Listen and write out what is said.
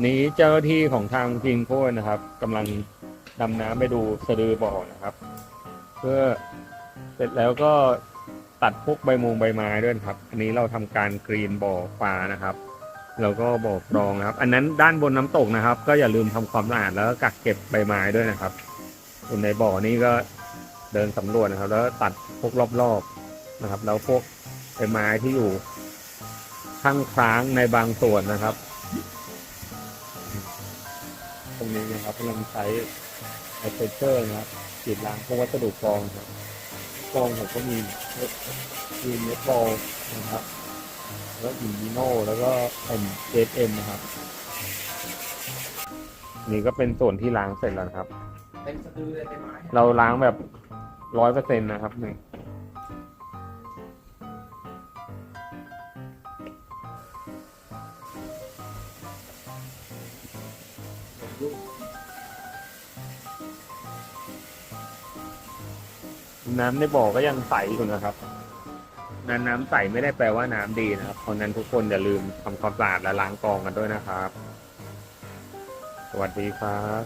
นี้เจ้าหน้าที่ของทางพิงโค้นะครับกำลังดำน้ำไปดูสะดือบ่อนะครับ เพื่อเสร็จแล้วก็ตัดพวกใบมงใบไม้ด้วยครับ อันนี้เราทำการกรีนบ่อปลานะครับแล้วก็บ่อกรองนะครับ อันนั้นด้านบนน้ำตกนะครับ ก็อย่าลืมทำความสะอาดแล้วก็กักเก็บใบไม้ด้วยนะครับส่วนในบ่อนี้ก็เดินสำรวจนะครับ แล้วตัดพวกรอบๆนะครับ แล้วพวกใบไม้ที่อยู่ข้างค้างในบางส่วนนะครับ รงนี้นะครับกำลังใช้ไอเซเชอร์นะครับฉีดล้างพวกวัสดุกรองครับกรองผมก็มีมีเนตบอลนะครับแล้วอินดิโนแล้วก็เอ็มเจเอ็มนะครับ นี่ก็เป็นส่วนที่ล้างเสร็จแล้วนะครับเต็มสะดือเลยเต็มไม้เราล้างแบบร้อยเปอร์เซ็นต์นะครับนี่ น้ำในบ่อก็ยังใสอยู่นะครับน้ำน้ำใสไม่ได้แปลว่าน้ำดีนะครับเพราะฉะนั้นทุกคนอย่าลืมทำความสะอาดและล้างกรองกันด้วยนะครับ สวัสดีครับ